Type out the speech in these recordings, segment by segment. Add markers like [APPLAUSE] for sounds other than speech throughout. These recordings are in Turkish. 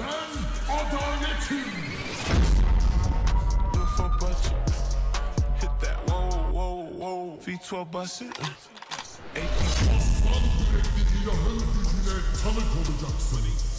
Ben adaletim. Look for budget. Hit that whoa, whoa, whoa. V12 bust it. AP Aslan yürekli ilahın gücüne tanık olacaksın.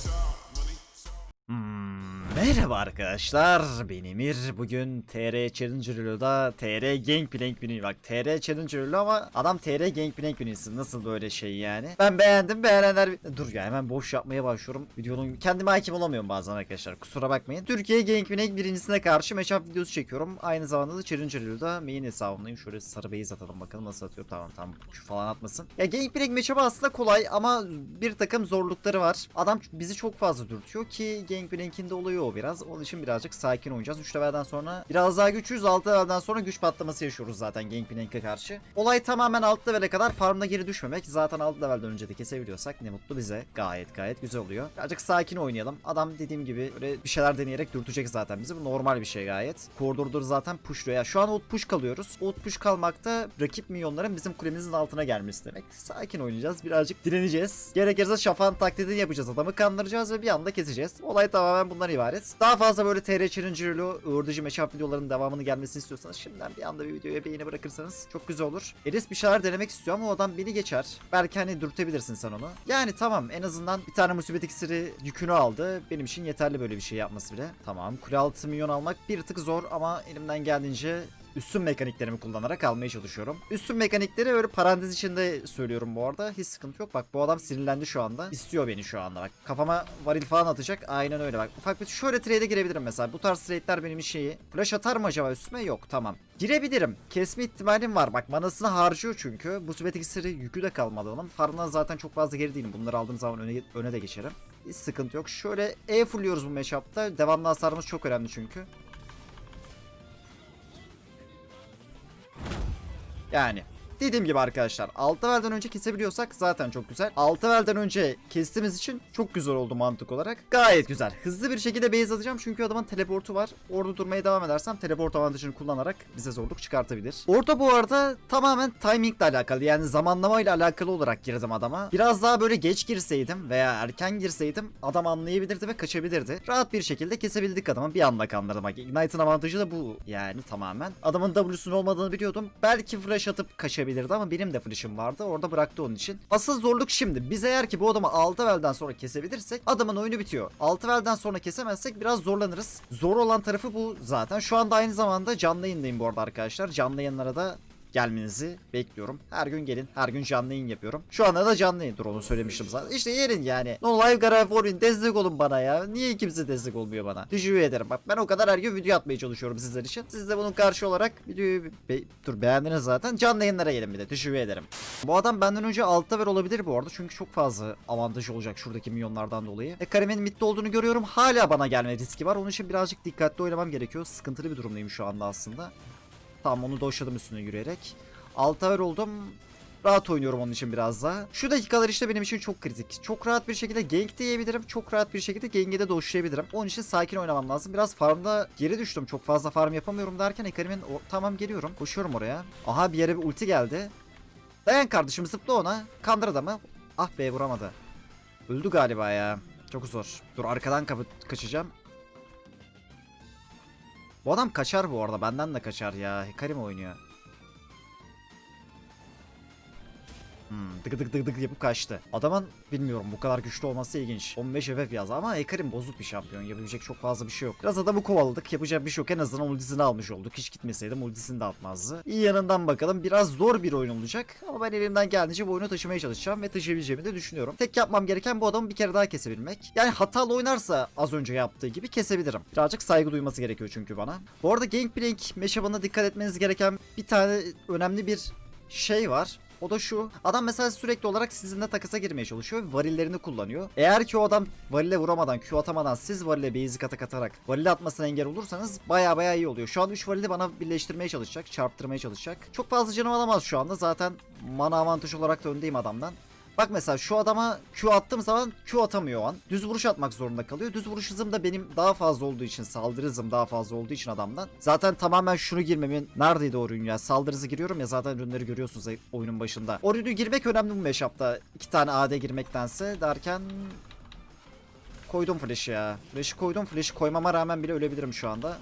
Merhaba arkadaşlar, ben Emir. Bugün TR Challenger Reload'da TR Gangplank biniyor. Bak TR Challenger Reload ama adam TR Gangplank biniyorsun. Nasıl böyle şey yani? Ben beğendim, beğenenler... Dur ya hemen boş yapmaya başlıyorum. Videonun kendime hakim olamıyorum bazen arkadaşlar. Kusura bakmayın. Türkiye Gangplank birincisine karşı matchup videosu çekiyorum. Aynı zamanda da Challenger Reload'da main hesabındayım. Şöyle sarı base atalım bakalım nasıl atıyor. Tamam tamam şu falan atmasın. Ya Gangplank matchup'ı aslında kolay ama bir takım zorlukları var. Adam bizi çok fazla dürtüyor ki Gangplank'in de oluyor o biraz. Onun için birazcık sakin oynayacağız. 3 levelden sonra biraz daha güçlüyüz. 6 levelden sonra güç patlaması yaşıyoruz zaten Gangplank'e karşı. Olay tamamen 6 levele kadar farmda geri düşmemek. Zaten 6 levelden önce de kesebiliyorsak ne mutlu bize. Gayet gayet güzel oluyor. Birazcık sakin oynayalım. Adam dediğim gibi böyle bir şeyler deneyerek dürtecek zaten bizi. Bu normal bir şey gayet. Koridordur zaten pushluyor. Ya şu an out push kalıyoruz. Out push kalmakta rakip milyonların bizim kulemizin altına gelmesi demek. Sakin oynayacağız. Birazcık direneceğiz. Gerekirse şafan taklidini yapacağız. Adamı kandıracağız ve bir anda keseceğiz. Olay tamamen bundan ibaret. Daha fazla böyle TR Challenger'lı öğretici matchup videolarının devamını gelmesini istiyorsanız şimdiden bir anda bir videoya beğeni bırakırsanız çok güzel olur. Eris bir şeyler denemek istiyor ama o adam beni geçer. Belki hani dürtebilirsin sen onu. Yani tamam en azından bir tane musibet iksiri yükünü aldı. Benim için yeterli böyle bir şey yapması bile. Tamam kule altı milyon almak bir tık zor ama elimden geldiğince üstün mekaniklerimi kullanarak almaya çalışıyorum. Üstün mekanikleri öyle parantez içinde söylüyorum bu arada. Hiç sıkıntı yok. Bak bu adam sinirlendi şu anda. İstiyor beni şu anda bak. Kafama varil falan atacak. Aynen öyle bak. Ufak bir şöyle trade'e girebilirim mesela. Bu tarz trade'ler benim şeyi. Flash atar mı acaba üstüme? Yok tamam. Girebilirim. Kesme ihtimalim var. Bak manasını harcıyor çünkü. Bu sübet iksiri yükü de kalmadı onun. Farmdan zaten çok fazla geri değilim. Bunları aldığım zaman öne, öne de geçerim. Hiç sıkıntı yok. Şöyle E fulluyoruz bu matchup'ta. Devamlı hasarımız çok önemli çünkü. Yani Dediğim gibi arkadaşlar 6 levelden önce kesebiliyorsak zaten çok güzel. 6 levelden önce kestiğimiz için çok güzel oldu mantık olarak. Gayet güzel. Hızlı bir şekilde base atacağım çünkü adamın teleportu var. Orada durmaya devam edersem teleport avantajını kullanarak bize zorluk çıkartabilir. Orada bu arada tamamen timingle alakalı yani zamanlamayla alakalı olarak girdim adama. Biraz daha böyle geç girseydim veya erken girseydim adam anlayabilirdi ve kaçabilirdi. Rahat bir şekilde kesebildik adamı bir anda kandırdım. Bak Ignite'ın avantajı da bu yani tamamen. Adamın W'sunun olmadığını biliyordum. Belki flash atıp kaçabilirdi ama benim de flash'ım vardı. Orada bıraktı onun için. Asıl zorluk şimdi. Biz eğer ki bu adamı 6 level'den sonra kesebilirsek adamın oyunu bitiyor. 6 level'den sonra kesemezsek biraz zorlanırız. Zor olan tarafı bu zaten. Şu anda aynı zamanda canlı yayındayım bu arada arkadaşlar. Canlı yayınlara da gelmenizi bekliyorum. Her gün gelin. Her gün canlı yayın yapıyorum. Şu anda da canlı yayın. Dur onu söylemiştim zaten. İşte gelin yani. No live gara forin destek olun bana ya. Niye kimse destek olmuyor bana? Teşekkür ederim. Bak ben o kadar her gün video atmaya çalışıyorum sizler için. Siz de bunun karşı olarak videoyu be- dur beğendiniz zaten. Canlı yayınlara gelin bir de. Teşekkür ederim. Bu adam benden önce altta ver olabilir bu arada. Çünkü çok fazla avantajı olacak şuradaki milyonlardan dolayı. E Karim'in midde olduğunu görüyorum. Hala bana gelme riski var. Onun için birazcık dikkatli oynamam gerekiyor. Sıkıntılı bir durumdayım şu anda aslında. Tamam onu doşladım üstüne yürüyerek. Altaver oldum. Rahat oynuyorum onun için biraz daha. Şu dakikalar işte benim için çok kritik. Çok rahat bir şekilde gank de. Çok rahat bir şekilde gank'e de doşlayabilirim. Onun için sakin oynamam lazım. Biraz farmda geri düştüm. Çok fazla farm yapamıyorum derken Ekarim'in o... tamam geliyorum. Koşuyorum oraya. Aha bir yere bir ulti geldi. Dayan kardeşim zıpla ona. Kandır adamı. Ah be vuramadı. Öldü galiba ya. Çok zor. Dur arkadan kapı kaçacağım. Bu adam kaçar bu arada. Benden de kaçar ya. Hikarim oynuyor. Hmm, dık dık dık dık yapıp kaçtı. Adamın bilmiyorum bu kadar güçlü olması ilginç. 15 FF yazdı ama Ekarim bozuk bir şampiyon. Yapabilecek çok fazla bir şey yok. Biraz adamı kovaladık. Yapacak bir şey yok. En azından ultisini almış olduk. Hiç gitmeseydim ultisini de atmazdı. İyi yanından bakalım. Biraz zor bir oyun olacak. Ama ben elimden geldiğince bu oyunu taşımaya çalışacağım ve taşıyabileceğimi de düşünüyorum. Tek yapmam gereken bu adamı bir kere daha kesebilmek. Yani hatalı oynarsa az önce yaptığı gibi kesebilirim. Birazcık saygı duyması gerekiyor çünkü bana. Bu arada Gangplank matchup'ına dikkat etmeniz gereken bir tane önemli bir şey var. O da şu. Adam mesela sürekli olarak sizinle takısa girmeye çalışıyor varillerini kullanıyor. Eğer ki o adam varile vuramadan, Q atamadan siz varile basic atak atarak varile atmasına engel olursanız baya baya iyi oluyor. Şu an 3 varili bana birleştirmeye çalışacak, çarptırmaya çalışacak. Çok fazla canım alamaz şu anda. Zaten mana avantaj olarak da öndeyim adamdan. Bak mesela şu adama Q attığım zaman Q atamıyor o an. Düz vuruş atmak zorunda kalıyor. Düz vuruş hızım da benim daha fazla olduğu için, saldırı hızım daha fazla olduğu için adamdan. Zaten tamamen şunu girmemin neredeydi o ürün ya? Saldırı hızı giriyorum ya zaten ürünleri görüyorsunuz oyunun başında. O ürünü girmek önemli bu matchup'ta. İki tane AD girmektense derken Koydum flash'ı ya. Flash'ı koydum. Flash'ı koymama rağmen bile ölebilirim şu anda.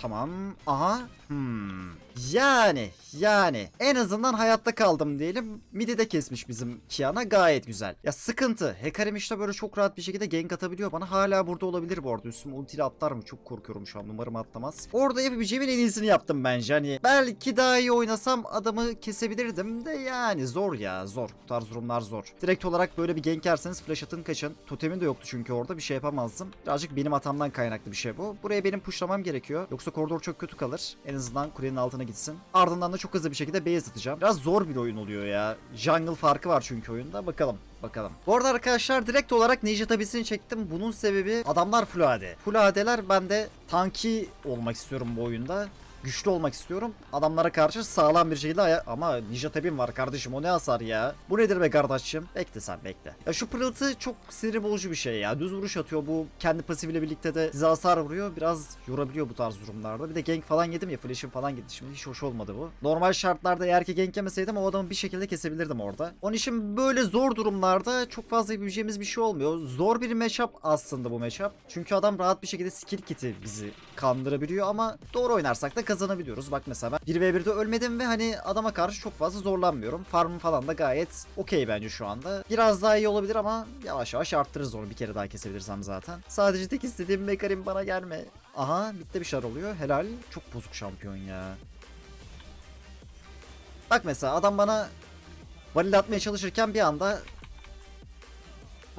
Tamam. Aha. Hmm. Yani yani en azından hayatta kaldım diyelim. Midi de kesmiş bizim Kiana gayet güzel. Ya sıkıntı. Hekarim işte böyle çok rahat bir şekilde gank atabiliyor bana. Hala burada olabilir bu arada. Üstüme ultiyle atlar mı? Çok korkuyorum şu an. Umarım atlamaz. Orada yapabileceğimin en iyisini yaptım bence. Hani belki daha iyi oynasam adamı kesebilirdim de yani zor ya zor. Bu tarz durumlar zor. Direkt olarak böyle bir gank yerseniz flash atın kaçın. Totemin de yoktu çünkü orada bir şey yapamazdım. Birazcık benim hatamdan kaynaklı bir şey bu. Buraya benim pushlamam gerekiyor. Yoksa koridor çok kötü kalır. En azından kulenin altına gitsin. Ardından da çok hızlı bir şekilde base atacağım. Biraz zor bir oyun oluyor ya. Jungle farkı var çünkü oyunda. Bakalım. Bakalım. Bu arada arkadaşlar direkt olarak Ninja tabisini çektim. Bunun sebebi adamlar full AD. Full ben de tanki olmak istiyorum bu oyunda. Güçlü olmak istiyorum. Adamlara karşı sağlam bir şekilde aya- ama Ninja tabim var kardeşim o ne hasar ya. Bu nedir be kardeşim? Bekle sen bekle. Ya şu pırıltı çok sinir bozucu bir şey ya. Düz vuruş atıyor bu kendi pasifiyle birlikte de size hasar vuruyor. Biraz yorabiliyor bu tarz durumlarda. Bir de gank falan yedim ya flash'im falan gitti. Şimdi hiç hoş olmadı bu. Normal şartlarda eğer ki gank yemeseydim o adamı bir şekilde kesebilirdim orada. Onun için böyle zor durumlarda çok fazla yapabileceğimiz bir şey olmuyor. Zor bir matchup aslında bu matchup. Çünkü adam rahat bir şekilde skill kit'i bizi kandırabiliyor ama doğru oynarsak da kazanabiliyoruz. Bak mesela ben 1v1'de ölmedim ve hani adama karşı çok fazla zorlanmıyorum. Farmım falan da gayet okey bence şu anda. Biraz daha iyi olabilir ama yavaş yavaş arttırırız onu bir kere daha kesebilirsem zaten. Sadece tek istediğim Mekarim bana gelme. Aha bitti bir şeyler oluyor. Helal. Çok bozuk şampiyon ya. Bak mesela adam bana valil atmaya çalışırken bir anda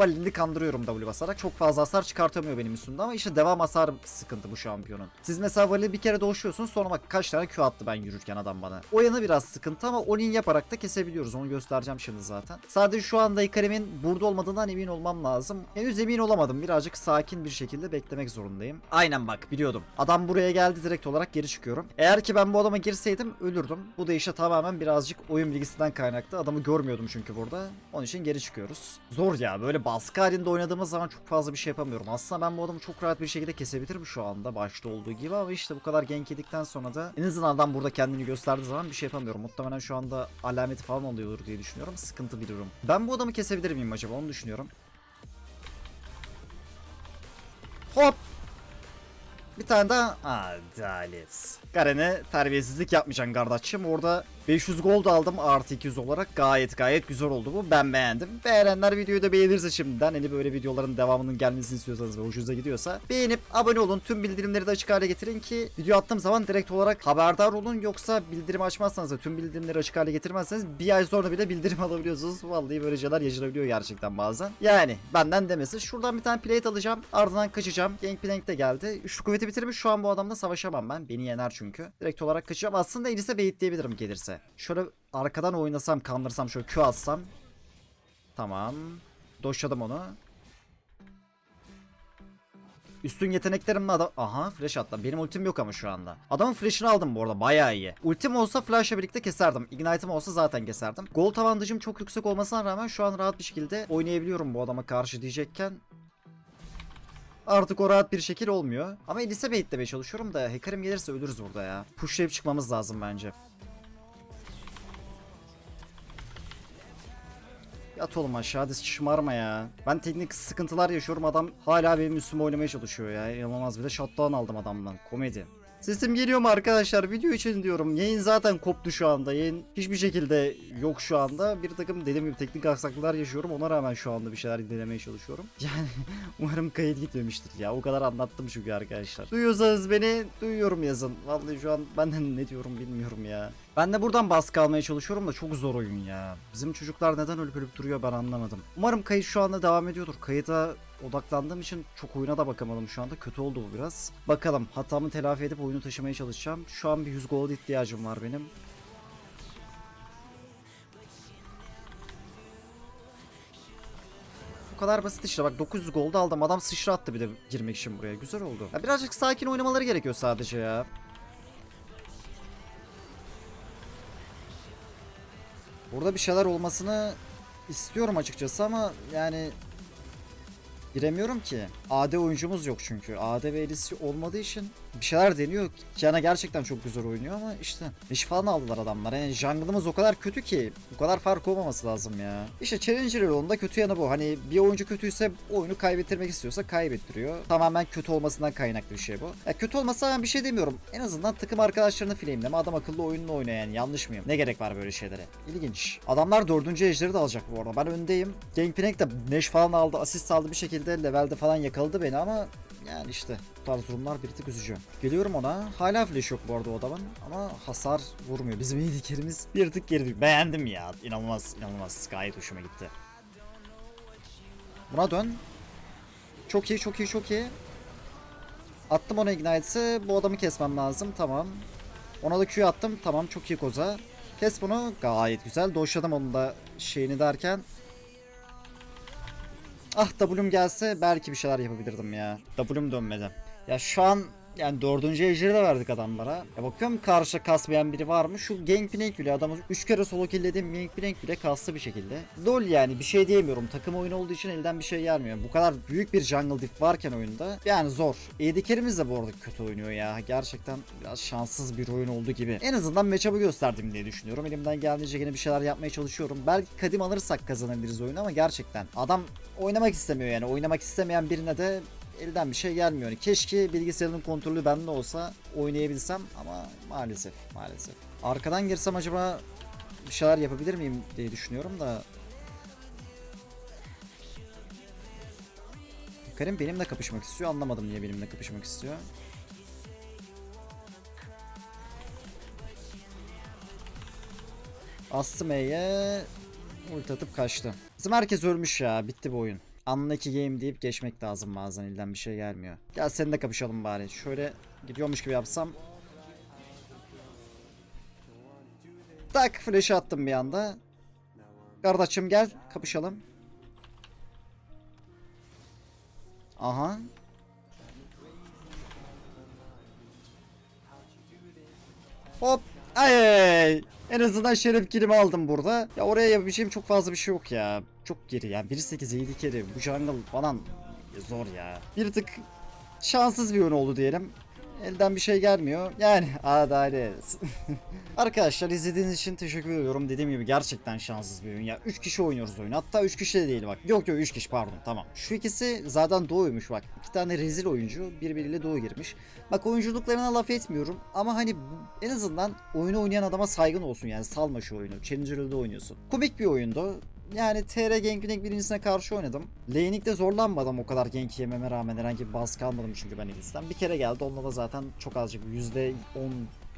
Valilini kandırıyorum W basarak. Çok fazla hasar çıkartamıyor benim üstümde ama işte devam hasar sıkıntı bu şampiyonun. Siz mesela Valil bir kere doğuşuyorsunuz sonra bak kaç tane Q attı ben yürürken adam bana. O yanı biraz sıkıntı ama Olin yaparak da kesebiliyoruz. Onu göstereceğim şimdi zaten. Sadece şu anda Ikarim'in burada olmadığından emin olmam lazım. Henüz emin olamadım. Birazcık sakin bir şekilde beklemek zorundayım. Aynen bak biliyordum. Adam buraya geldi direkt olarak geri çıkıyorum. Eğer ki ben bu adama girseydim ölürdüm. Bu da işte tamamen birazcık oyun bilgisinden kaynaklı. Adamı görmüyordum çünkü burada. Onun için geri çıkıyoruz. Zor ya böyle baskı halinde oynadığımız zaman çok fazla bir şey yapamıyorum. Aslında ben bu adamı çok rahat bir şekilde kesebilirim şu anda başta olduğu gibi ama işte bu kadar gank yedikten sonra da en azından adam burada kendini gösterdiği zaman bir şey yapamıyorum. Muhtemelen şu anda alameti falan oluyordur diye düşünüyorum. Sıkıntı bir durum. Ben bu adamı kesebilir miyim acaba onu düşünüyorum. Hop bir tane daha adalet. Garen'e terbiyesizlik yapmayacaksın kardeşim. Orada 500 gold aldım artı 200 olarak. Gayet gayet güzel oldu bu. Ben beğendim. Beğenenler videoyu da beğenirse şimdiden. Hani böyle videoların devamının gelmesini istiyorsanız ve hoşunuza gidiyorsa. Beğenip abone olun. Tüm bildirimleri de açık hale getirin ki video attığım zaman direkt olarak haberdar olun. Yoksa bildirim açmazsanız da tüm bildirimleri açık hale getirmezseniz bir ay sonra bile bildirim [LAUGHS] alabiliyorsunuz. Vallahi böyle şeyler yaşanabiliyor gerçekten bazen. Yani benden demesi. Şuradan bir tane plate alacağım. Ardından kaçacağım. Gangplank de geldi. Üçlü kuvveti bitirmiş. Şu an bu adamla savaşamam ben. Beni yener çünkü. Direkt olarak kaçacağım. Aslında Elis'e beyitleyebilirim gelirse. Şöyle arkadan oynasam, kandırsam, şöyle Q atsam. Tamam. Doşladım onu. Üstün yeteneklerimle adam... Aha flash attı. Benim ultim yok ama şu anda. Adamın flash'ını aldım bu arada bayağı iyi. Ultim olsa flash'la birlikte keserdim. Ignite'ım olsa zaten keserdim. Gold avantajım çok yüksek olmasına rağmen şu an rahat bir şekilde oynayabiliyorum bu adama karşı diyecekken. Artık o rahat bir şekil olmuyor. Ama Elise baitlemeye çalışıyorum da Hacker'im gelirse ölürüz burada ya. Pushlayıp çıkmamız lazım bence. Yat oğlum aşağı hadi şımarma ya. Ben teknik sıkıntılar yaşıyorum adam hala benim üstüme oynamaya çalışıyor ya. İnanılmaz bir de shutdown aldım adamdan. Komedi. Sesim geliyor mu arkadaşlar? Video için diyorum. Yayın zaten koptu şu anda. Yayın hiçbir şekilde yok şu anda. Bir takım dediğim gibi teknik aksaklıklar yaşıyorum. Ona rağmen şu anda bir şeyler denemeye çalışıyorum. [LAUGHS] Yani umarım kayıt gitmemiştir ya. O kadar anlattım çünkü arkadaşlar. Duyuyorsanız beni duyuyorum yazın. Vallahi şu an ben de ne diyorum bilmiyorum ya. Ben de buradan baskı almaya çalışıyorum da çok zor oyun ya. Bizim çocuklar neden ölüp ölüp duruyor ben anlamadım. Umarım kayıt şu anda devam ediyordur. Kayıta odaklandığım için çok oyuna da bakamadım şu anda. Kötü oldu bu biraz. Bakalım hatamı telafi edip oyunu taşımaya çalışacağım. Şu an bir 100 gold ihtiyacım var benim. Bu kadar basit işte bak 900 gold aldım adam sıçra attı bir de girmek için buraya güzel oldu. Ya birazcık sakin oynamaları gerekiyor sadece ya. Burada bir şeyler olmasını istiyorum açıkçası ama yani giremiyorum ki. AD oyuncumuz yok çünkü. AD ve Elisi olmadığı için bir şeyler deniyor. Kiana gerçekten çok güzel oynuyor ama işte iş falan aldılar adamlar. Yani jungle'ımız o kadar kötü ki bu kadar fark olmaması lazım ya. İşte Challenger yolunda kötü yanı bu. Hani bir oyuncu kötüyse oyunu kaybettirmek istiyorsa kaybettiriyor. Tamamen kötü olmasından kaynaklı bir şey bu. Ya kötü olmasa ben bir şey demiyorum. En azından takım arkadaşlarını filmleme. Adam akıllı oyununu oyna yani. Yanlış mıyım? Ne gerek var böyle şeylere? İlginç. Adamlar dördüncü ejderi de alacak bu arada. Ben öndeyim. Gangplank de Neş falan aldı. Asist aldı bir şekilde. Levelde falan yakaladı beni ama yani işte bu tarz durumlar bir tık üzücü. Geliyorum ona. Hala flash yok bu arada o adamın ama hasar vurmuyor. Bizim iyi dikerimiz bir tık geri. Beğendim ya. İnanılmaz inanılmaz. Gayet hoşuma gitti. Buna dön. Çok iyi çok iyi çok iyi. Attım ona ignite'ı. Bu adamı kesmem lazım. Tamam. Ona da Q attım. Tamam çok iyi koza. Kes bunu. Gayet güzel. Doşladım onun da şeyini derken. Ah W'm gelse belki bir şeyler yapabilirdim ya. W'm dönmedi. Ya şu an yani dördüncü ejderi de verdik adamlara. Ya bakıyorum karşı kasmayan biri var mı? Şu Gangplank bile adamı 3 kere solo killediğim Gangplank bile kastı bir şekilde. Lol yani bir şey diyemiyorum. Takım oyunu olduğu için elden bir şey gelmiyor. Bu kadar büyük bir jungle diff varken oyunda yani zor. ADC'lerimiz de bu arada kötü oynuyor ya. Gerçekten biraz şanssız bir oyun olduğu gibi. En azından matchup'ı gösterdim diye düşünüyorum. Elimden geldiğince yine bir şeyler yapmaya çalışıyorum. Belki kadim alırsak kazanabiliriz oyunu ama gerçekten adam oynamak istemiyor yani. Oynamak istemeyen birine de elden bir şey gelmiyor. Keşke bilgisayarın kontrolü bende olsa oynayabilsem ama maalesef maalesef. Arkadan girsem acaba bir şeyler yapabilir miyim diye düşünüyorum da Karim benimle kapışmak istiyor. Anlamadım niye benimle kapışmak istiyor. Astım E'ye ulti atıp kaçtı. Bizim herkes ölmüş ya. Bitti bu oyun. Unlucky game deyip geçmek lazım bazen elden bir şey gelmiyor. Gel seninle kapışalım bari. Şöyle gidiyormuş gibi yapsam. Tak flash attım bir anda. Kardeşim gel kapışalım. Aha. Hop. Ay. En azından şeref kilimi aldım burada. Ya oraya yapabileceğim çok fazla bir şey yok ya. Çok geri ya. 1.8 7 kere. Bu jungle falan zor ya. Bir tık şanssız bir oyun oldu diyelim. Elden bir şey gelmiyor. Yani adalet. [LAUGHS] Arkadaşlar izlediğiniz için teşekkür ediyorum. Dediğim gibi gerçekten şanssız bir oyun ya. 3 kişi oynuyoruz oyunu. Hatta 3 kişi de değil bak. Yok yok 3 kişi pardon tamam. Şu ikisi zaten doğuymuş bak. İki tane rezil oyuncu birbiriyle doğu girmiş. Bak oyunculuklarına laf etmiyorum ama hani en azından oyunu oynayan adama saygın olsun yani salma şu oyunu. Challenger'da oynuyorsun. Komik bir oyundu. Yani TR Gangplank birincisine karşı oynadım. Lane'likte zorlanmadım o kadar gank yememe rağmen herhangi bir baskı almadım çünkü ben Elis'ten. Bir kere geldi onunla da zaten çok azıcık %10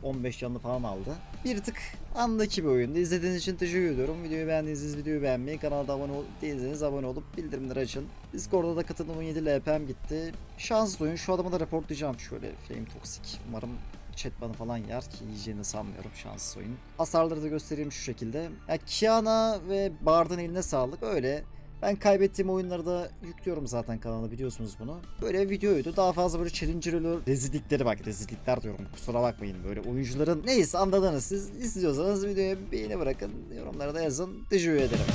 15 canlı falan aldı. Bir tık andaki bir oyundu. İzlediğiniz için teşekkür ediyorum. Videoyu beğendiyseniz videoyu beğenmeyi, kanalda abone ol değilseniz abone olup bildirimleri açın. Discord'da da katılım 17 LP'm gitti. Şanslı oyun. Şu adamı da reportlayacağım şöyle Flame Toxic. Umarım chat bana falan yer ki yiyeceğini sanmıyorum şanssız oyun. Hasarları da göstereyim şu şekilde. Ya Kiana ve Bard'ın eline sağlık öyle. Ben kaybettiğim oyunları da yüklüyorum zaten kanala biliyorsunuz bunu. Böyle videoydu. Daha fazla böyle challenger ölü rezillikleri bak rezillikler diyorum kusura bakmayın böyle oyuncuların neyse anladınız siz istiyorsanız videoya beğeni bırakın yorumlara da yazın. Teşekkür ederim.